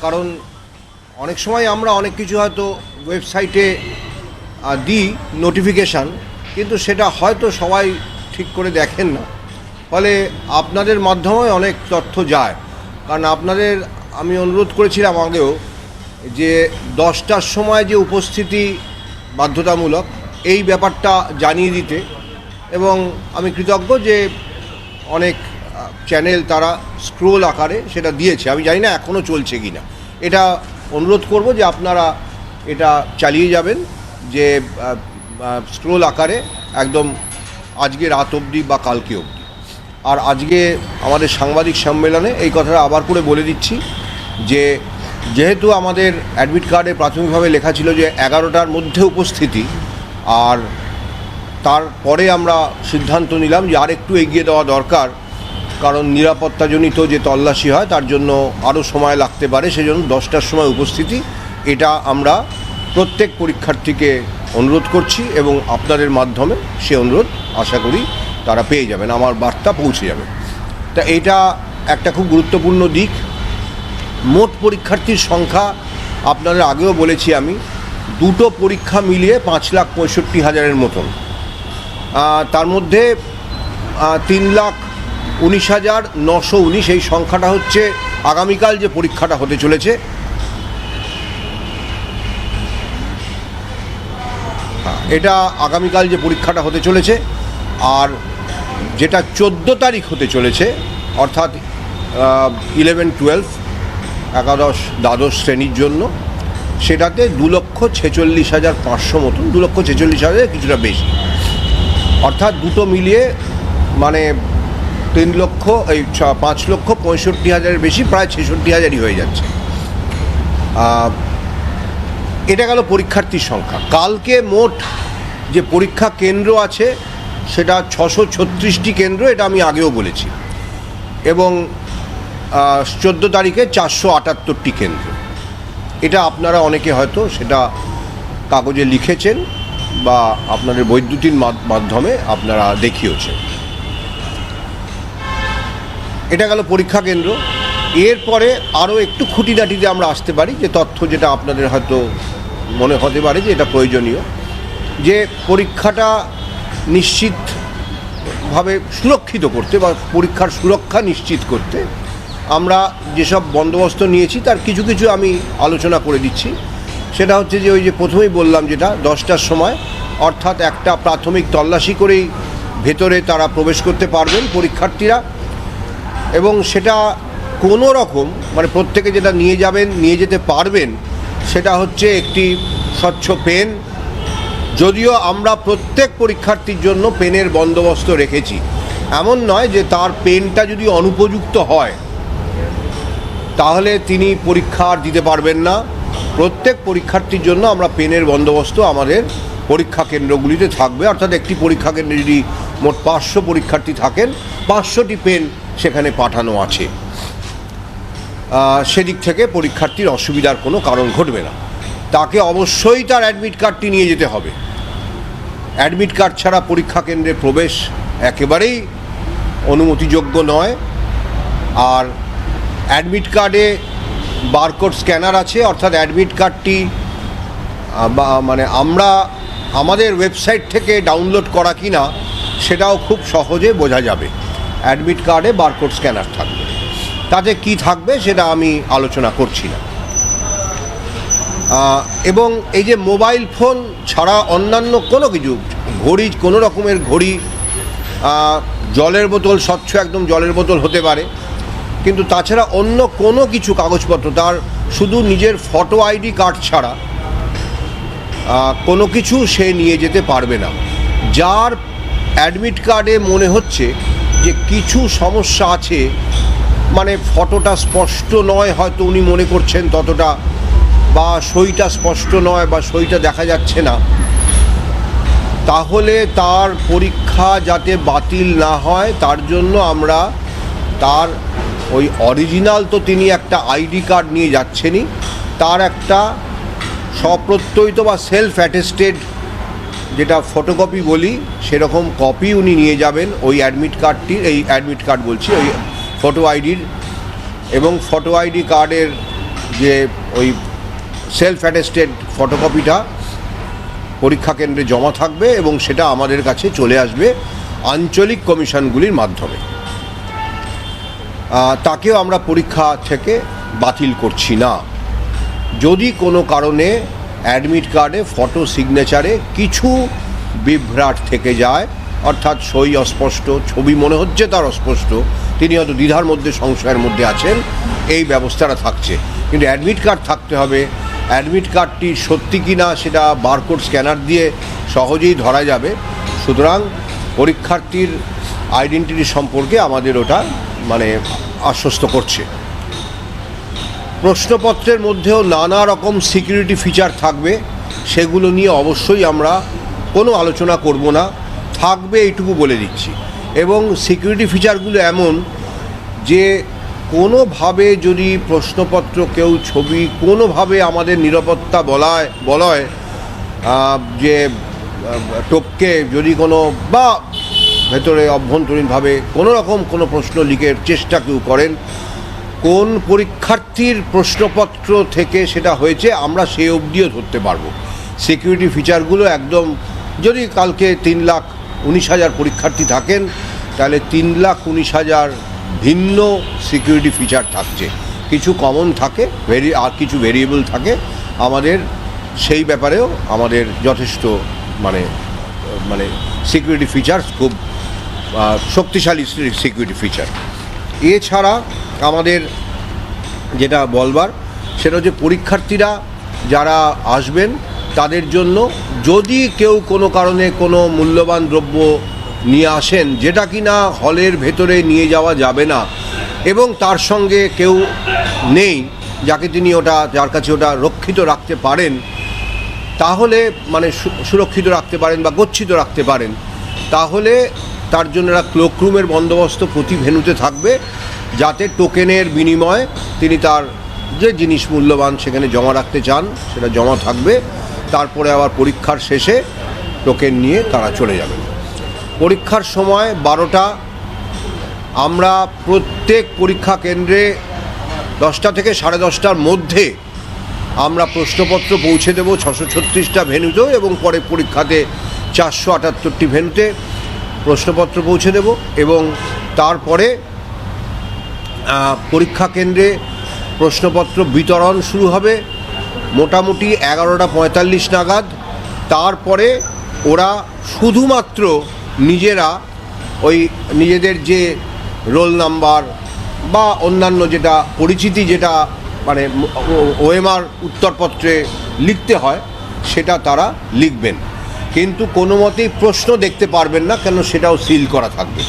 কারণ অনেক সময় আমরা অনেক কিছু হয়তো ওয়েবসাইটে দিই নোটিফিকেশান কিন্তু সেটা হয়তো সবাই ঠিক করে দেখেন না। ফলে আপনাদের মাধ্যমে অনেক তথ্য যায়। কারণ আপনাদের, আমি অনুরোধ করেছিলাম আগেও যে দশটার সময় যে উপস্থিতি বাধ্যতামূলক, এই ব্যাপারটা জানিয়ে দিতে। এবং আমি কৃতজ্ঞ যে অনেক চ্যানেল তারা স্ক্রোল আকারে সেটা দিয়েছে। আমি জানি না এখনও চলছে কি না এটা অনুরোধ করব যে আপনারা এটা চালিয়ে যাবেন, যে স্ক্রোল আকারে একদম আজকে রাত অবধি বা কালকে অবধি। আর আজকে আমাদের সাংবাদিক সম্মেলনে এই কথাটা আবার করে বলে দিচ্ছি যে, যেহেতু আমাদের অ্যাডমিট কার্ডে প্রাথমিকভাবে লেখা ছিল যে এগারোটার মধ্যে উপস্থিতি, আর তারপরে আমরা সিদ্ধান্ত নিলাম যে আর একটু এগিয়ে দেওয়া দরকার কারণ নিরাপত্তাজনিত যে তল্লাশি হয়, তার জন্য আরও সময় লাগতে পারে। সেজন্য দশটার সময় উপস্থিতি। এটা আমরা প্রত্যেক পরীক্ষার্থীকে অনুরোধ করছি এবং আপনাদের মাধ্যমে সে অনুরোধ আশা করি তারা পেয়ে যাবেন। আমার বার্তা পৌঁছে যাবে। তা এটা একটা খুব গুরুত্বপূর্ণ দিক। মোট পরীক্ষার্থীর সংখ্যা, আপনাদের আগেও বলেছি আমি, দুটো পরীক্ষা মিলিয়ে পাঁচ লাখ পঁয়ষট্টি হাজারের মতন। তার মধ্যে তিন লাখ উনিশ হাজার নশো উনিশ, এই সংখ্যাটা হচ্ছে আগামীকাল যে পরীক্ষাটা হতে চলেছে। এটা আগামীকাল যে পরীক্ষাটা হতে চলেছে, আর যেটা চোদ্দ তারিখ হতে চলেছে, অর্থাৎ ইলেভেন টুয়েলভ একাদশ, দ্বাদশ শ্রেণির জন্য, সেটাতে দু লক্ষ ছেচল্লিশ হাজার পাঁচশো মতন, দু লক্ষ ছেচল্লিশ হাজার কিছুটা বেশি। অর্থাৎ দুটো মিলিয়ে মানে তিন লক্ষ, এই পাঁচ লক্ষ পঁয়ষট্টি হাজারের বেশি, প্রায় ছেষট্টি হাজারই হয়ে যাচ্ছে। এটা গেল পরীক্ষার্থীর সংখ্যা। কালকে মোট যে পরীক্ষা কেন্দ্র আছে, সেটা ছশো ছত্রিশটি কেন্দ্র, এটা আমি আগেও বলেছি। এবং চোদ্দ তারিখে চারশো আটাত্তরটি কেন্দ্র। এটা আপনারা অনেকে হয়তো সেটা কাগজে লিখেছেন বা আপনাদের বৈদ্যুতিন মাধ- মাধ্যমে আপনারা দেখিয়েছেন। এটা গেল পরীক্ষা কেন্দ্র। এরপরে আরও একটু খুঁটিনাটিতে আমরা আসতে পারি, যে তথ্য যেটা আপনাদের হয়তো মনে হতে পারে যে এটা প্রয়োজনীয়। যে পরীক্ষাটা নিশ্চিতভাবে সুরক্ষিত করতে বা পরীক্ষার সুরক্ষা নিশ্চিত করতে আমরা যেসব বন্দোবস্ত নিয়েছি, তার কিছু কিছু আমি আলোচনা করে দিচ্ছি। সেটা হচ্ছে যে ওই যে প্রথমেই বললাম যেটা, দশটার সময়, অর্থাৎ একটা প্রাথমিক তল্লাশি করেই ভেতরে তারা প্রবেশ করতে পারবেন পরীক্ষার্থীরা। এবং সেটা কোনো রকম মানে প্রত্যেকে যেটা নিয়ে যাবেন, নিয়ে যেতে পারবেন, সেটা হচ্ছে একটি স্বচ্ছ পেন। যদিও আমরা প্রত্যেক পরীক্ষার্থীর জন্য পেনের বন্দোবস্ত রেখেছি। এমন নয় যে তার পেনটা যদি অনুপযুক্ত হয়, তাহলে তিনি পরীক্ষা আর দিতে পারবেন না। প্রত্যেক পরীক্ষার্থীর জন্য আমরা পেনের বন্দোবস্ত আমাদের পরীক্ষা কেন্দ্রগুলিতে থাকবে। অর্থাৎ একটি পরীক্ষা কেন্দ্রে যদি মোট পাঁচশো পরীক্ষার্থী থাকেন, পাঁচশোটি পেন সেখানে পাঠানো আছে। সেদিক থেকে পরীক্ষার্থীর অসুবিধার কোনো কারণ ঘটবে না। তাকে অবশ্যই তার অ্যাডমিট কার্ডটি নিয়ে যেতে হবে। অ্যাডমিট কার্ড ছাড়া পরীক্ষা কেন্দ্রে প্রবেশ একেবারেই অনুমতিযোগ্য নয়। আর অ্যাডমিট কার্ডে বারকোড স্ক্যানার আছে, অর্থাৎ অ্যাডমিট কার্ডটি মানে আমরা আমাদের ওয়েবসাইট থেকে ডাউনলোড করা কি না সেটাও খুব সহজে বোঝা যাবে। অ্যাডমিট কার্ডে বারকোড স্ক্যানার থাকবে। তাতে কি থাকবে সেটা আমি আলোচনা করছি না। এবং এই যে মোবাইল ফোন ছাড়া অন্যান্য কোনো কিছু, ঘড়ি, কোনো রকমের ঘড়ি জলের বোতল, স্বচ্ছ একদম জলের বোতল হতে পারে। কিন্তু তাছাড়া অন্য কোনো কিছু কাগজপত্র, তার শুধু নিজের ফটো আইডি কার্ড ছাড়া কোনো কিছু সে নিয়ে যেতে পারবে না। যার অ্যাডমিট কার্ডে মনে হচ্ছে যে কিছু সমস্যা আছে মানে ফটোটা স্পষ্ট নয় হয়তো উনি মনে করছেন ততটা, বা সইটা স্পষ্ট নয় বা সইটা দেখা যাচ্ছে না। তাহলে তার পরীক্ষা যাতে বাতিল না হয়, তার জন্য আমরা তার ওই অরিজিনাল তো তিনি একটা আইডি কার্ড নিয়ে যাচ্ছেনই, তার একটা স্বপ্রত্যয়িত বা সেলফ অ্যাটেস্টেড যেটা ফটোকপি বলি, সেরকম কপি উনি নিয়ে যাবেন ওই অ্যাডমিট কার্ডটির এই অ্যাডমিট কার্ড বলছি, ওই ফটো আইডির এবং ফটো আইডি কার্ডের যে ওই সেলফ অ্যাটেস্টেড ফটোকপিটা পরীক্ষা কেন্দ্রে জমা থাকবে এবং সেটা আমাদের কাছে চলে আসবে আঞ্চলিক কমিশনগুলির মাধ্যমে। তাকেও আমরা পরীক্ষা থেকে বাতিল করছি না। যদি কোনো কারণে অ্যাডমিট কার্ডে, ফটো সিগনেচারে কিছু বিভ্রাট থেকে যায়। অর্থাৎ সই অস্পষ্ট, ছবি মনে হচ্ছে তার অস্পষ্ট। তিনি হয়তো দ্বিধার মধ্যে, সংশয়ের মধ্যে আছেন। এই ব্যবস্থাটা থাকছে। কিন্তু অ্যাডমিট কার্ড থাকতে হবে। অ্যাডমিট কার্ডটি সত্যি কি না, সেটা বারকোড স্ক্যানার দিয়ে সহজেই ধরা যাবে। সুতরাং পরীক্ষার্থীর আইডেন্টিটি সম্পর্কে আমাদের ওটা মানে আশ্বস্ত করছে। প্রশ্নপত্রের মধ্যেও নানা রকম সিকিউরিটি ফিচার থাকবে, সেগুলো নিয়ে অবশ্যই আমরা কোনো আলোচনা করব না। থাকবে এইটুকু বলে দিচ্ছি। এবং সিকিউরিটি ফিচারগুলো এমন যে কোনোভাবে যদি প্রশ্নপত্র কেউ ছবি কোনোভাবে আমাদের নিরাপত্তা বলায়, বলয় যে টপকে যদি কোনো বা ভেতরে অভ্যন্তরীণভাবে কোনো রকম কোনো প্রশ্ন লিখের চেষ্টা কেউ করেন কোন পরীক্ষার্থীর প্রশ্নপত্র থেকে সেটা হয়েছে, আমরা সে অবধিও ধরতে পারব। সিকিউরিটি ফিচারগুলো একদম, যদি কালকে তিন লাখ উনিশ হাজার পরীক্ষার্থী থাকেন, তাহলে তিন লাখ উনিশ হাজার ভিন্ন সিকিউরিটি ফিচার থাকছে। কিছু কমন থাকে ভেরি আর কিছু ভেরিয়েবল থাকে। আমাদের সেই ব্যাপারেও আমাদের যথেষ্ট মানে মানে সিকিউরিটি ফিচার্স খুব শক্তিশালী সিকিউরিটি ফিচার এছাড়া আমাদের যেটা বলবার, সেটা হচ্ছে পরীক্ষার্থীরা যারা আসবেন, তাদের জন্য যদি কেউ কোনো কারণে কোনো মূল্যবান দ্রব্য নিয়ে আসেন, যেটা কি না হলের ভেতরে নিয়ে যাওয়া যাবে না, এবং তার সঙ্গে কেউ নেই, যাকে তিনি ওটা, যার কাছে ওটা রক্ষিত রাখতে পারেন, তাহলে মানে সুরক্ষিত রাখতে পারেন বা গচ্ছিত রাখতে পারেন, তাহলে তার জন্য একটা ক্লোকরুমের বন্দোবস্ত প্রতি ভেনুতে থাকবে যাতে টোকেনের বিনিময়ে তিনি তার যে জিনিস মূল্যবান সেখানে জমা রাখতে চান, সেটা জমা থাকবে। তারপরে আবার পরীক্ষার শেষে টোকেন নিয়ে তারা চলে যাবেন পরীক্ষার সময় বারোটা, আমরা প্রত্যেক পরীক্ষা কেন্দ্রে দশটা থেকে সাড়ে দশটার মধ্যে আমরা প্রশ্নপত্র পৌঁছে দেবো ছশো ছত্রিশটা ভেনুতেও এবং পরে পরীক্ষাতে চারশো আটাত্তরটি ভেনুতে প্রশ্নপত্র পৌঁছে দেব এবং তারপরে পরীক্ষা কেন্দ্রে প্রশ্নপত্র বিতরণ শুরু হবে মোটামুটি এগারোটা পঁয়তাল্লিশ নাগাদ। তারপরে ওরা শুধুমাত্র নিজেরা ওই নিজেদের যে রোল নাম্বার বা অন্যান্য যেটা পরিচিতি যেটা মানে ওএমআর উত্তরপত্রে লিখতে হয়, সেটা তারা লিখবেন। কিন্তু কোনো মতেই প্রশ্ন দেখতে পারবেন না, কেন সেটাও সিল করা থাকবে।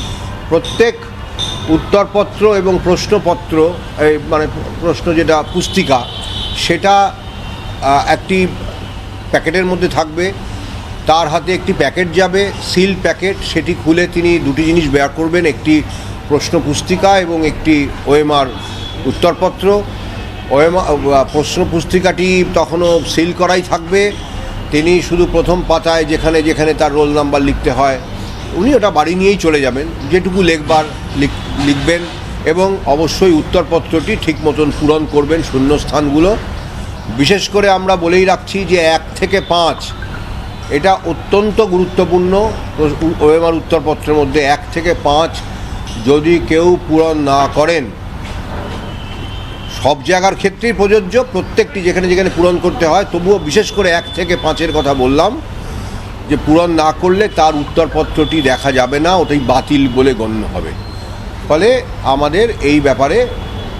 প্রত্যেক উত্তরপত্র এবং প্রশ্নপত্র মানে প্রশ্ন যেটা পুস্তিকা, সেটা একটি প্যাকেটের মধ্যে থাকবে। তার হাতে একটি প্যাকেট যাবে, সিল প্যাকেট, সেটি খুলে তিনি দুটি জিনিস বের করবেন, একটি প্রশ্ন পুস্তিকা এবং একটি ওএমআর উত্তরপত্র। ওএমআর প্রশ্ন পুস্তিকাটি তখনও সিল করাই থাকবে। তিনি শুধু প্রথম পাতায় যেখানে যেখানে তার রোল নাম্বার লিখতে হয়, উনি ওটা বাড়ি নিয়েই চলে যাবেন, যেটুকু লেখবার লিখবেন এবং অবশ্যই উত্তরপত্রটি ঠিক মতন পূরণ করবেন শূন্যস্থানগুলো। বিশেষ করে আমরা বলেই রাখছি যে এক থেকে পাঁচ, এটা অত্যন্ত গুরুত্বপূর্ণ। ওএমআর উত্তরপত্রের মধ্যে এক থেকে পাঁচ যদি কেউ পূরণ না করেন সব জায়গার ক্ষেত্রেই প্রযোজ্য, প্রত্যেকটি যেখানে যেখানে পূরণ করতে হয়, তবুও বিশেষ করে এক থেকে পাঁচের কথা বললাম, যে পূরণ না করলে তার উত্তরপত্রটি দেখা যাবে না, ওটাই বাতিল বলে গণ্য হবে। ফলে আমাদের এই ব্যাপারে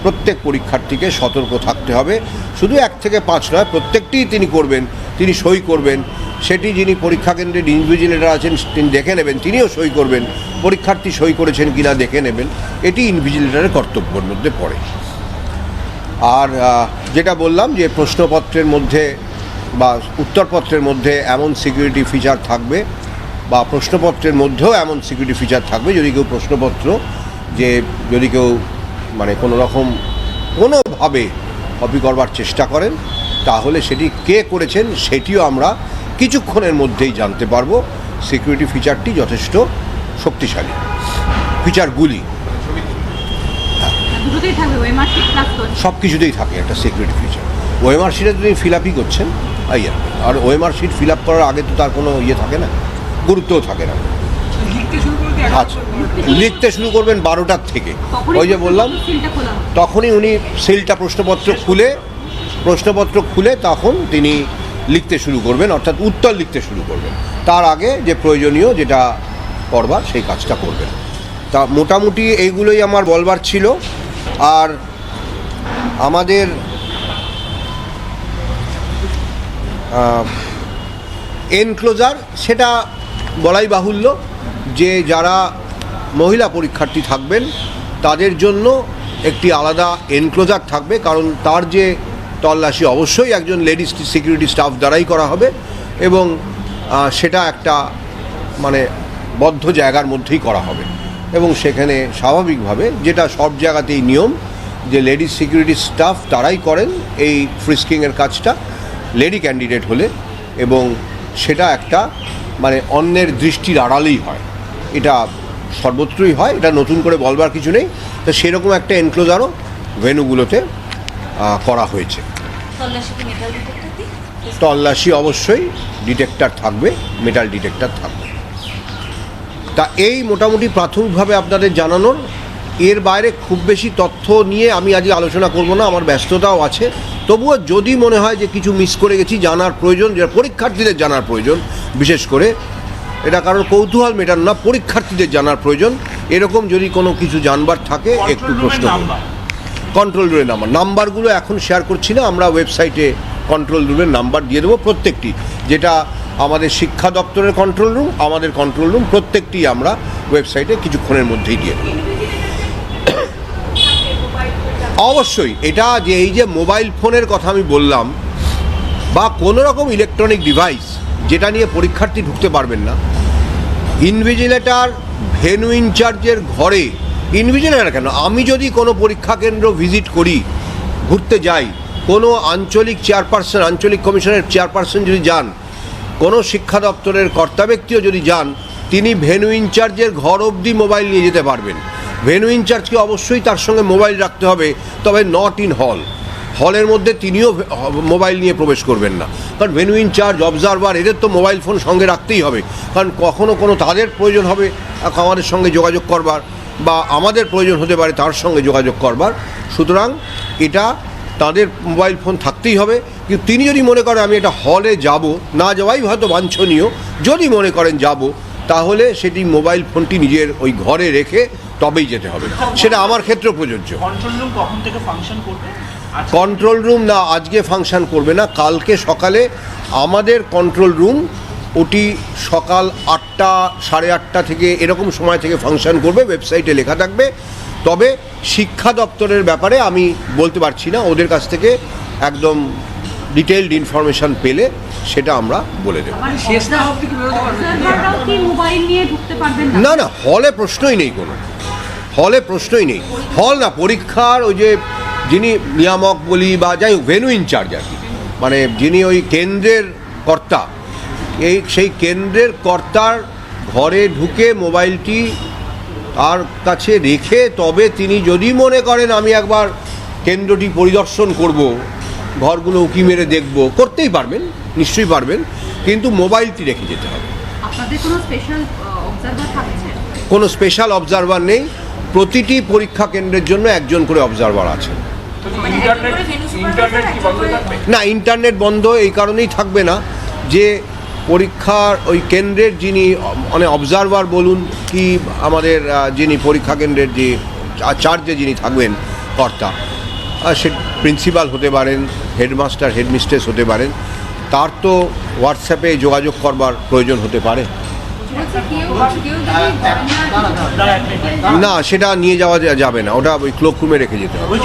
প্রত্যেক পরীক্ষার্থীকে সতর্ক থাকতে হবে। শুধু এক থেকে পাঁচ নয়, প্রত্যেকটিই তিনি করবেন, তিনি সই করবেন। সেটি যিনি পরীক্ষা কেন্দ্রের ইনভিজিলেটার আছেন, তিনি দেখে নেবেন, তিনিও সই করবেন। পরীক্ষার্থী সই করেছেন কিনা দেখে নেবেন, এটি ইনভিজিলেটারের কর্তব্যের মধ্যে পড়ে। আর যেটা বললাম যে প্রশ্নপত্রের মধ্যে বা উত্তরপত্রের মধ্যে এমন সিকিউরিটি ফিচার থাকবে বা প্রশ্নপত্রের মধ্যেও এমন সিকিউরিটি ফিচার থাকবে যদি কেউ প্রশ্নপত্র যে যদি কেউ মানে কোনো রকম কোনোভাবে কপি করবার চেষ্টা করেন, তাহলে সেটি কে করেছেন সেটিও আমরা কিছুক্ষণের মধ্যেই জানতে পারব। সিকিউরিটি ফিচারটি যথেষ্ট শক্তিশালী। ফিচারগুলি দুটোতেই থাকবে প্লাস সব কিছুতেই থাকে একটা সিকিউরিটি ফিচার ওএমআর শিটে তিনি ফিল আপই করছেন এই আর ওএমআর শিট ফিল আপ করার আগে তো তার কোনো ইয়ে থাকে না গুরুত্বও থাকে না। লিখতে শুরু আচ্ছা লিখতে শুরু করবেন বারোটার থেকে। ওই যে বললাম সিলটা খোলা হবে। তখনই উনি সিলটা প্রশ্নপত্র খুলে প্রশ্নপত্র খুলে তখন তিনি লিখতে শুরু করবেন অর্থাৎ উত্তর লিখতে শুরু করবেন। তার আগে যে প্রয়োজনীয় যেটা করবার সেই কাজটা করবেন। তা মোটামুটি এইগুলোই আমার বলবার ছিল। আর আমাদের এনক্লোজার সেটা বলাই বাহুল্য যে যারা মহিলা পরীক্ষার্থী থাকবেন, তাদের জন্য একটি আলাদা এনক্লোজার থাকবে, কারণ তার যে তল্লাশি অবশ্যই একজন লেডিস সিকিউরিটি স্টাফ দ্বারাই করা হবে এবং সেটা একটা মানে বদ্ধ জায়গার মধ্যেই করা হবে। এবং সেখানে স্বাভাবিকভাবে যেটা সব জায়গাতেই নিয়ম যে লেডিস সিকিউরিটি স্টাফ তারাই করেন এই ফ্রিস্কিংয়ের কাজটা লেডি ক্যান্ডিডেট হলে। এবং সেটা একটা মানে অন্যের দৃষ্টির আড়ালেই হয়। এটা সর্বত্রই হয় এটা নতুন করে বলবার কিছু নেই। তো সেরকম একটা এনক্লোজারও ভেনুগুলোতে করা হয়েছে। তল্লাশি অবশ্যই ডিটেক্টর থাকবে মেটাল ডিটেক্টর থাকবে। তা এই মোটামুটি প্রাথমিকভাবে আপনাদের জানানোর। এর বাইরে খুব বেশি তথ্য নিয়ে আমি আজকে আলোচনা করব না আমার ব্যস্ততাও আছে। তবুও যদি মনে হয় যে কিছু মিস করে গেছি জানার প্রয়োজন যেটা পরীক্ষার্থীদের জানার প্রয়োজন বিশেষ করে এটা কারোর কৌতূহল মেটানো না পরীক্ষার্থীদের জানার প্রয়োজন এরকম যদি কোনো কিছু জানবার থাকে একটু প্রশ্ন কন্ট্রোল রুমের নাম্বার নাম্বারগুলো এখন শেয়ার করছি না আমরা ওয়েবসাইটে কন্ট্রোল রুমের নাম্বার দিয়ে দেবো প্রত্যেকটি যেটা আমাদের শিক্ষা দপ্তরের কন্ট্রোল রুম আমাদের কন্ট্রোল রুম প্রত্যেকটি আমরা ওয়েবসাইটে কিছুক্ষণের মধ্যেই দিয়ে অবশ্যই, এটা যে এই যে মোবাইল ফোনের কথা আমি বললাম, বা কোনো রকম ইলেকট্রনিক ডিভাইস যেটা নিয়ে পরীক্ষার্থী ঢুকতে পারবেন না ইনভিজিলেটার ভেনু ইনচার্জের ঘরে ইনভিজিলেটার কেন? আমি যদি কোনো পরীক্ষা কেন্দ্র ভিজিট করি, ঘুরতে যাই, কোনো আঞ্চলিক চেয়ারপারসন আঞ্চলিক কমিশনের চেয়ারপারসন যদি যান কোনো শিক্ষা দপ্তরের কর্তা ব্যক্তিও যদি যান, তিনি ভেনু ইনচার্জের ঘর অবধি মোবাইল নিয়ে যেতে পারবেন। ভেনু ইনচার্জকে অবশ্যই তার সঙ্গে মোবাইল রাখতে হবে, তবে নট ইন হল হলের মধ্যে তিনিও মোবাইল নিয়ে প্রবেশ করবেন না। কারণ ভেনু ইনচার্জ অবজারভার এদের তো মোবাইল ফোন সঙ্গে রাখতেই হবে। কারণ কখনো কোনো তাদের প্রয়োজন হবে আমাদের সঙ্গে যোগাযোগ করবার, বা আমাদের প্রয়োজন হতে পারে তার সঙ্গে যোগাযোগ করবার। সুতরাং এটা তাদের মোবাইল ফোন থাকতেই হবে। কিন্তু তিনি যদি মনে করেন আমি এটা হলে যাব না যাওয়াই হয়তো বাঞ্ছনীয়। যদি মনে করেন যাব তাহলে সেটি মোবাইল ফোনটি নিজের ওই ঘরে রেখে তবেই যেতে হবে। সেটা আমার ক্ষেত্রে প্রযোজ্য। কন্ট্রোল রুম কখন থেকে ফাংশন করবে? আজকে কন্ট্রোল রুম না আজকে ফাংশন করবে না কালকে সকালে আমাদের কন্ট্রোল রুম ওটি সকাল আটটা সাড়ে আটটা থেকে এরকম সময় থেকে ফাংশন করবে ওয়েবসাইটে লেখা থাকবে। তবে শিক্ষা দপ্তরের ব্যাপারে আমি বলতে পারছি না। ওদের কাছ থেকে একদম ডিটেলড ইনফরমেশন পেলে সেটা আমরা বলে দেবো। মানে না অবধি কি বেরোতে পারবে? অবজারভাররাও কি মোবাইল নিয়ে ঢুকতে পারবেন না? না না হলে প্রশ্নই নেই কোনো। হলে প্রশ্নই নেই। হল না পরীক্ষার ওই যে যিনি নিয়ামক বলি বা যাই হোক ভেনু ইনচার্জ আর কি। মানে যিনি ওই কেন্দ্রের কর্তা এই সেই কেন্দ্রের কর্তার ঘরে ঢুকে মোবাইলটি তার কাছে রেখে তবে তিনি যদি মনে করেন আমি একবার কেন্দ্রটি পরিদর্শন করব ঘরগুলো উকি মেরে দেখব করতেই পারবেন নিশ্চয়ই পারবেন কিন্তু মোবাইলটি রেখে যেতে হবে। কোনো স্পেশাল অবজারভার থাকছে? কোনো স্পেশাল অবজারভার নেই প্রতিটি পরীক্ষা কেন্দ্রের জন্য একজন করে অবজারভার আছেন ইন্টারনেট ইন্টারনেট কি বন্ধ থাকবে? না ইন্টারনেট বন্ধ এই কারণেই থাকবে না যে পরীক্ষার ওই কেন্দ্রের যিনি মানে অবজারভার বলুন কি আমাদের যিনি পরীক্ষা কেন্দ্রের যে চার্জে যিনি থাকবেন কর্তা সে প্রিন্সিপাল হতে পারেন হেডমাস্টার হেডমিস্ট্রেস হতে পারেন তার তো হোয়াটসঅ্যাপে যোগাযোগ করবার প্রয়োজন হতে পারে। না সেটা নিয়ে যাওয়া যাবে না ওটা ওই ক্লোকরুমে রেখে যেতে হবে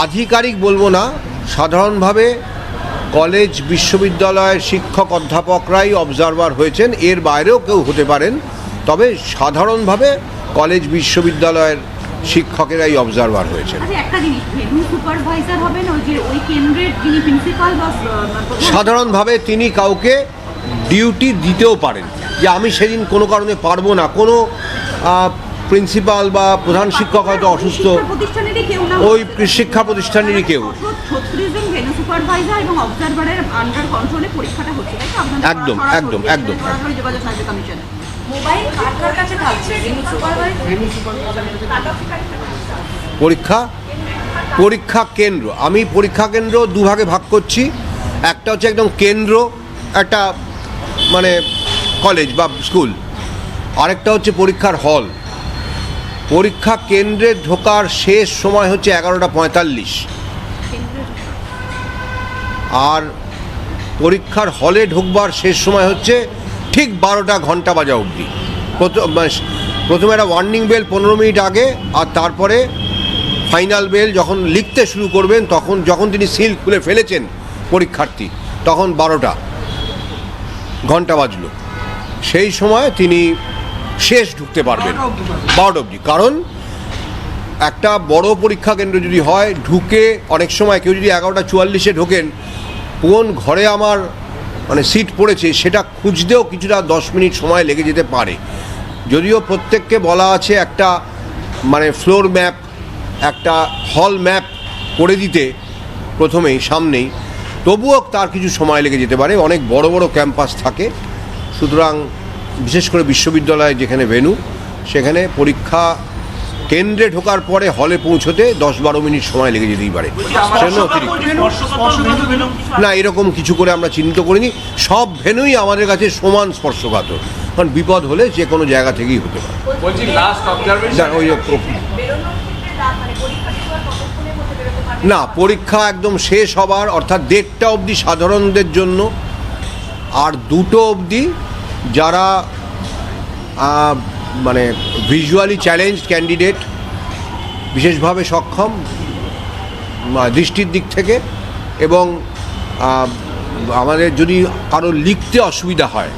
আধিকারিক বলব না সাধারণভাবে কলেজ বিশ্ববিদ্যালয়ের শিক্ষক অধ্যাপকরাই অবজারভার হয়েছেন। এর বাইরেও কেউ হতে পারেন তবে সাধারণভাবে কলেজ বিশ্ববিদ্যালয়ের শিক্ষকেরাই অবজারভার হয়েছেন। আচ্ছা প্রধান- সাধারণভাবে তিনি কাউকে ডিউটি দিতেও পারেন যে আমি সেদিন কোনো কারণে পারব না। কোনো প্রিন্সিপাল বা প্রধান শিক্ষক হয়তো অসুস্থ। ওই শিক্ষা প্রতিষ্ঠানেরই কেউ। সুপারভাইজার এবং অবজারভারের আন্ডার কন্ট্রোলে পরীক্ষাটা হচ্ছে তাই তো? আপনাদের একদম, একদম, একদম। সরাসরি যোগাযোগ থাকবে কমিশনে মোবাইল কার কার কাছে থাকছে? পরীক্ষা? পরীক্ষা কেন্দ্র। আমি পরীক্ষা কেন্দ্র দুভাগে ভাগ করছি। একটা হচ্ছে একদম কেন্দ্র একটা মানে কলেজ বা স্কুল আরেকটা হচ্ছে পরীক্ষার হল পরীক্ষা কেন্দ্রে ঢোকার শেষ সময় হচ্ছে এগারোটা পঁয়তাল্লিশ। আর পরীক্ষার হলে ঢুকবার শেষ সময় হচ্ছে ঠিক বারোটা ঘণ্টা বাজা অবধি। প্রথম মানে প্রথমে একটা ওয়ার্নিং বেল পনেরো মিনিট আগে, আর তারপরে ফাইনাল বেল যখন লিখতে শুরু করবেন, তখন যখন তিনি সিল খুলে ফেলেছেন পরীক্ষার্থী, তখন বারোটা ঘণ্টা বাজলো। সেই সময় তিনি শেষ ঢুকতে পারবেন। বারোটা অবধি। কারণ একটা বড় পরীক্ষা কেন্দ্র যদি হয়, ঢুকে অনেক সময় কেউ যদি এগারোটা চুয়াল্লিশে ঢোকেন কোন ঘরে আমার মানে সিট পড়েছে, সেটা খুঁজতেও কিছুটা দশ মিনিট সময় লেগে যেতে পারে। যদিও প্রত্যেককে বলা আছে একটা মানে ফ্লোর ম্যাপ একটা হল ম্যাপ করে দিতে প্রথমেই, সামনেই। তবুও তার কিছু সময় লেগে যেতে পারে, অনেক বড় বড় ক্যাম্পাস থাকে। সুতরাং বিশেষ করে বিশ্ববিদ্যালয়ে যেখানে ভেনু সেখানে পরীক্ষা কেন্দ্রে ঢোকার পরে হলে পৌঁছতে দশ বারো মিনিট সময় লেগে যেতেই পারে। না এরকম কিছু করে আমরা চিহ্নিত করিনি। সব ভেনুই আমাদের কাছে সমান স্পর্শকাতর। কারণ বিপদ হলে যে কোনো জায়গা থেকেই হতে পারে। ওই মানে না পরীক্ষা একদম শেষ হবার অর্থাৎ দেড়টা অবধি সাধারণদের জন্য আর দুটো অবধি যারা মানে ভিজুয়ালি চ্যালেঞ্জ ক্যান্ডিডেট বিশেষভাবে সক্ষম দৃষ্টির দিক থেকে এবং আমাদের যদি কারও লিখতে অসুবিধা হয়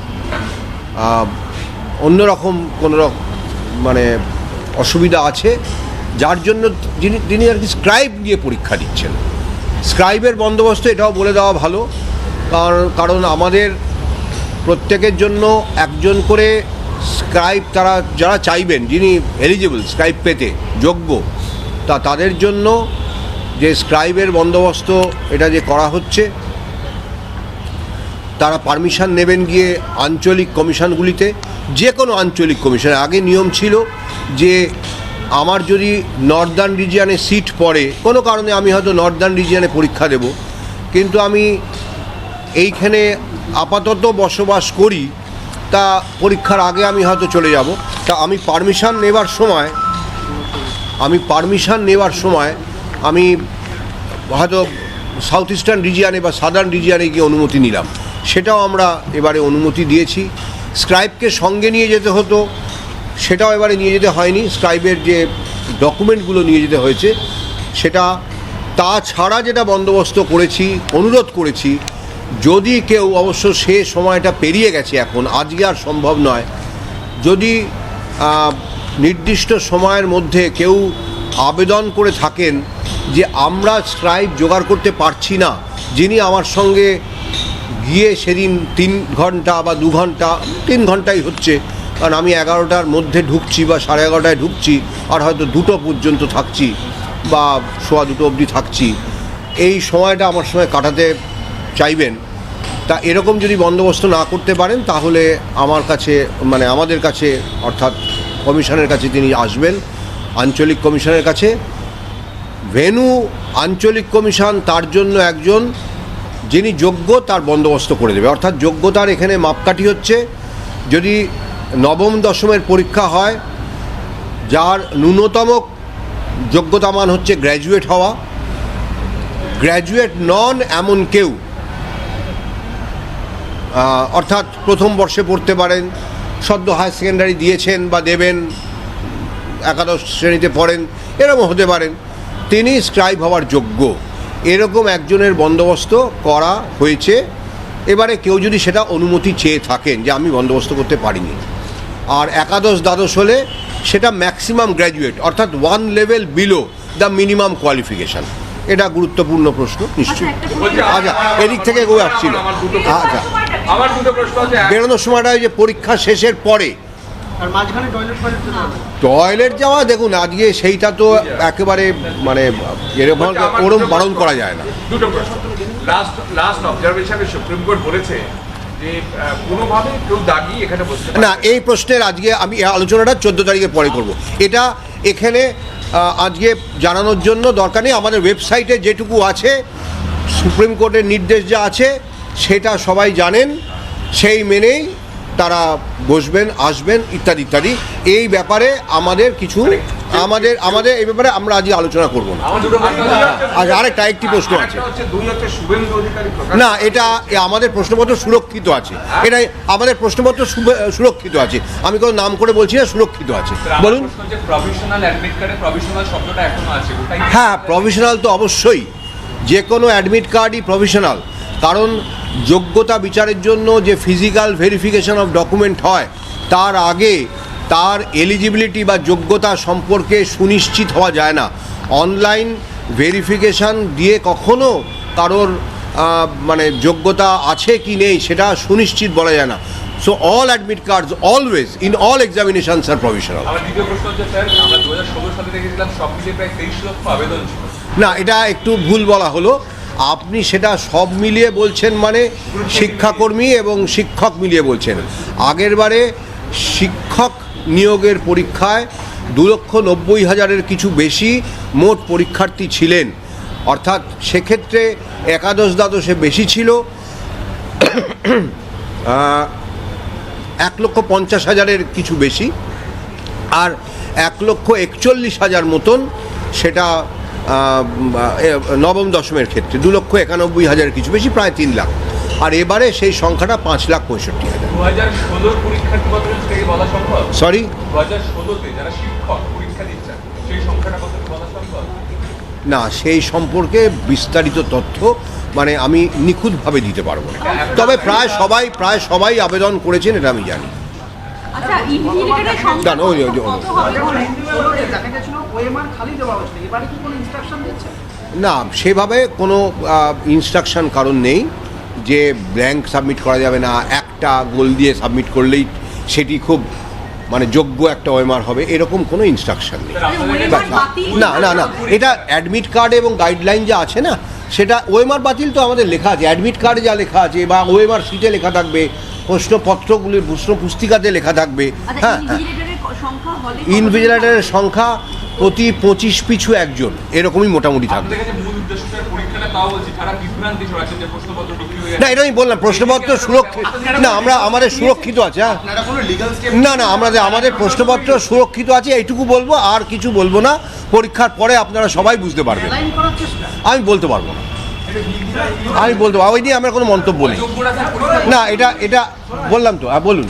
অন্যরকম কোনো মানে অসুবিধা আছে, যার জন্য যিনি, তিনি আর কি স্ক্রাইব দিয়ে পরীক্ষা দিচ্ছেন। স্ক্রাইবের বন্দোবস্ত এটাও বলে দেওয়া ভালো কারণ কারণ আমাদের প্রত্যেকের জন্য একজন করে স্ক্রাইব তারা যারা চাইবেন, যিনি এলিজিবল স্ক্রাইব পেতে, যোগ্য, তা তাদের জন্য যে স্ক্রাইবের বন্দোবস্ত এটা যে করা হচ্ছে, তারা পারমিশন নেবেন গিয়ে আঞ্চলিক কমিশনগুলিতে যে কোনো আঞ্চলিক কমিশনে। আগে নিয়ম ছিল যে আমার যদি নর্দার্ন রিজিয়ানে সিট পড়ে, কোনো কারণে আমি হয়তো নর্দার্ন রিজিয়ানে পরীক্ষা দেব, কিন্তু আমি এইখানে আপাতত বসবাস করি তা পরীক্ষার আগে আমি হয়তো চলে যাব। তা আমি পারমিশন নেবার সময়, আমি পারমিশন নেওয়ার সময় আমি হয়তো সাউথ ইস্টার্ন রিজিয়ানে বা সাদার্ন রিজিয়ানে গিয়ে অনুমতি নিলাম। সেটাও আমরা এবারে অনুমতি দিয়েছি। স্ক্রাইবকে সঙ্গে নিয়ে যেতে হতো, সেটাও এবারে নিয়ে যেতে হয়নি। স্ক্রাইবের যে ডকুমেন্টগুলো নিয়ে যেতে হয়েছে, সেটা তাছাড়া যেটা বন্দোবস্ত করেছি, অনুরোধ করেছি যদি কেউ অবশ্য সে সময়টা পেরিয়ে গেছে এখন, আজকে আর সম্ভব নয়, যদি নির্দিষ্ট সময়ের মধ্যে কেউ আবেদন করে থাকেন যে আমরা স্ক্রাইব জোগাড় করতে পারছি না, যিনি আমার সঙ্গে গিয়ে সেদিন তিন ঘণ্টা বা দু ঘণ্টা, তিন ঘন্টাই হচ্ছে, কারণ আমি এগারোটার মধ্যে ঢুকছি বা সাড়ে এগারোটায় ঢুকছি, আর হয়তো দুটো পর্যন্ত থাকছি বা সোয়া দুটো অবধি থাকছি, এই সময়টা আমার সময় কাটাতে চাইবেন, তা এরকম যদি বন্দোবস্ত না করতে পারেন, তাহলে আমার কাছে মানে আমাদের কাছে, অর্থাৎ কমিশনের কাছে তিনি আসবেন, আঞ্চলিক কমিশনের কাছে। ভেনু আঞ্চলিক কমিশন তার জন্য একজন যিনি যোগ্য তার বন্দোবস্ত করে দেবে। অর্থাৎ যোগ্যতার এখানে মাপকাঠি হচ্ছে, যদি নবম দশমের পরীক্ষা হয়, যার ন্যূনতম যোগ্যতা মান হচ্ছে গ্র্যাজুয়েট হওয়া। গ্র্যাজুয়েট নন এমন কেউ অর্থাৎ প্রথম বর্ষে পড়তে পারেন সদ্য হায়ার সেকেন্ডারি দিয়েছেন বা দেবেন একাদশ শ্রেণীতে পড়েন এরকম হতে পারেন। তিনি স্ক্রাইব হওয়ার যোগ্য। এরকম একজনের বন্দোবস্ত করা হয়েছে। এবারে কেউ যদি সেটা অনুমতি চেয়ে থাকেন যে আমি বন্দোবস্ত করতে পারিনি। আর একাদশ দ্বাদশ হলে সেটা ম্যাক্সিমাম গ্র্যাজুয়েট অর্থাৎ one level below the minimum qualification. এটা গুরুত্বপূর্ণ প্রশ্ন নিশ্চয়ই। আচ্ছা, আচ্ছা এদিক থেকে কেউ আসছিল। আচ্ছা। আমার দুটো প্রশ্ন আছে। বেরোনোর সময়টা ওই যে পরীক্ষা শেষের পরে। আর মাঝখানে টয়লেট টয়লেট যাওয়া দেখুন আজকে সেইটা তো একেবারে মানে এরকম ওরম বারণ করা যায় না। দুটো প্রশ্ন। লাস্ট লাস্ট অবজারভেশনে সুপ্রিম কোর্ট বলেছে না এই প্রশ্নের আজকে আমি আলোচনাটা চোদ্দ তারিখের পরে করব। এটা এখানে আজকে জানানোর জন্য দরকার নেই। আমাদের ওয়েবসাইটে যেটুকু আছে সুপ্রিম কোর্টের নির্দেশ যা আছে সেটা সবাই জানেন সেই মেনেই তারা বসবেন আসবেন ইত্যাদি ইত্যাদি। এই ব্যাপারে আমাদের কিছু আমাদের আমাদের এই ব্যাপারে আমরা আজকে আলোচনা করব না। আজ আরেকটা একটি প্রশ্ন আছে। প্রকাশ। না এটা আমাদের প্রশ্নপত্র সুরক্ষিত আছে। এটা আমাদের প্রশ্নপত্র সুরক্ষিত আছে। আমি কোনো নাম করে বলছি না সুরক্ষিত আছে। বলুন। প্রভিশনাল আছে ওটাই হ্যাঁ প্রফেশনাল তো অবশ্যই। যে কোনো অ্যাডমিট কার্ডই প্রফেশনাল কারণ যোগ্যতা বিচারের জন্য যে ফিজিক্যাল ভেরিফিকেশন অফ ডকুমেন্ট হয় তার আগে তার এলিজিবিলিটি বা যোগ্যতা সম্পর্কে সুনিশ্চিত হওয়া যায় না। অনলাইন ভেরিফিকেশান দিয়ে কখনো কারোর মানে যোগ্যতা আছে কি নেই সেটা সুনিশ্চিত বলা যায় না। So all admit cards always in all examinations আর ছিল। না এটা একটু ভুল বলা হলো। আপনি সেটা সব মিলিয়ে বলছেন মানে শিক্ষাকর্মী এবং শিক্ষক মিলিয়ে বলছেন। আগেরবারে শিক্ষক নিয়োগের পরীক্ষায় দু লক্ষ নব্বই হাজারের কিছু বেশি মোট পরীক্ষার্থী ছিলেন। অর্থাৎ সেক্ষেত্রে একাদশ দ্বাদশে বেশি ছিল। এক লক্ষ পঞ্চাশ হাজারের কিছু বেশি। আর এক লক্ষ একচল্লিশ হাজার মতন সেটা নবম দশমের ক্ষেত্রে দু লক্ষ একানব্বই হাজার কিছু বেশি প্রায় তিন লাখ। আর এবারে সেই সংখ্যাটা পাঁচ লাখ পঁয়ষট্টি হাজার। সরি না সেই সম্পর্কে বিস্তারিত তথ্য মানে আমি নিখুঁতভাবে দিতে পারব না। তবে প্রায় সবাই প্রায় সবাই আবেদন করেছেন এটা আমি জানি। আচ্ছা ওএমআর খালি দেওয়া হয়েছিল এবারে কি কোনো ইনস্ট্রাকশন না সেভাবে কোনো ইনস্ট্রাকশন কারণ নেই যে ব্ল্যাঙ্ক সাবমিট করা যাবে না। একটা গোল দিয়ে সাবমিট করলেই সেটি খুব মানে যোগ্য একটা ওএমআর হবে। এরকম কোনো ইনস্ট্রাকশন নেই। ওএমআর না না না এটা অ্যাডমিট কার্ড এবং গাইডলাইন যা আছে না সেটা ওএমআর বাতিল তো আমাদের লেখা আছে। অ্যাডমিট কার্ডে যা লেখা আছে বা ওএমআর সিটে লেখা থাকবে প্রশ্নপত্রগুলির প্রশ্ন পুস্তিকাতে লেখা থাকবে। আচ্ছা হ্যাঁ হ্যাঁ। ইনভিজিলেটরের ক- সংখ্যা হলে ইনভিজিলেটরের সংখ্যা প্রতি পঁচিশ পিছু একজন এরকমই মোটামুটি থাকবে। হয়ে না এটা আমি বললাম প্রশ্নপত্র সুরক্ষিত না আমরা আমাদের সুরক্ষিত আছে হ্যাঁ। আপনারা কোনো লিগাল স্টেপ না না আমাদের আমাদের প্রশ্নপত্র সুরক্ষিত আছে এইটুকু বলব আর কিছু বলব না। পরীক্ষার পরে আপনারা সবাই বুঝতে পারবেন। আমি বলতে পারব না। আমি বলতে ওই নিয়ে আমার কোনো মন্তব্য নেই। না এটা এটা বললাম তো বলুন।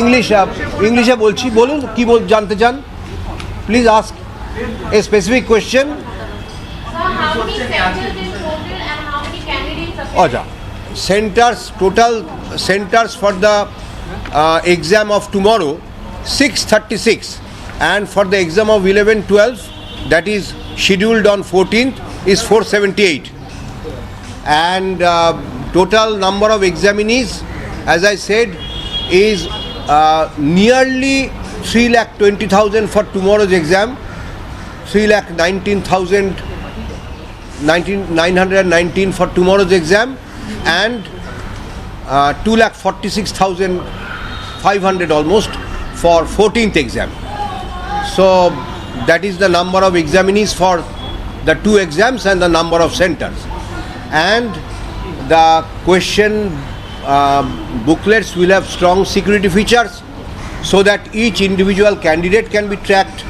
ইংলিশ ইংলিশ বলছি বলুন কি বল জানতে চান? Please ask a specific question আচ্ছা centres total centres for the and of tomorrow six thirty six and for the exam of eleven twelve that tomorrow, 636. And for the exam of 11, 12, that is scheduled on 14th, is 478. And uh, total number of examinees, as I said, is uh, nearly 3 lakh 20,000 for tomorrow's exam, 3 lakh 19,000 19, 919 for tomorrow's exam and uh, 2 lakh 46,500 almost for 14th exam. So that is the number of examinees for the two exams and the number of centers. And the question uh, booklets will have strong security features so that each individual candidate can be tracked